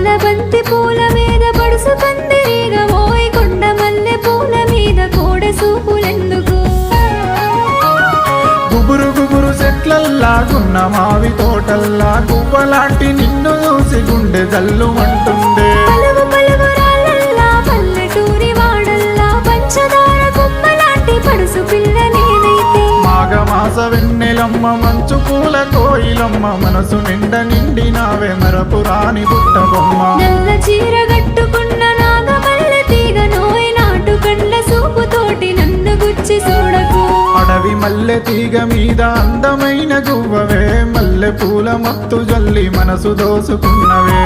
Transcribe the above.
పాల బంతి పూల మీద పడుసు పందిరీగ ఓయ్ కొండ మల్లె పూల మీద కోడ సూపులెందుకు? గుబురు గుబురు చెట్లల్లాగున్న మావి తోటల్లా గువ్వలాంటి నిన్ను చూసి గుండె జల్లు అంటుండే మాఘమాస వెన్నెలమ్మ మంచు పూల కోయిలమ్మ మనసు నిండ నిండినావే మరపురాని బుట్ట బొమ్మ. నల్ల చీర కట్టుకున్న నాగమల్లె తీగ నోయ్ నాటు కండ్ల సూపుతోటి నన్ను గుచ్చి చూడకు. అడవి మల్లె తీగ మీద అందమైన గువ్వవే మల్లె పూల మత్తు జల్లి మనసు దోసుకున్నవే.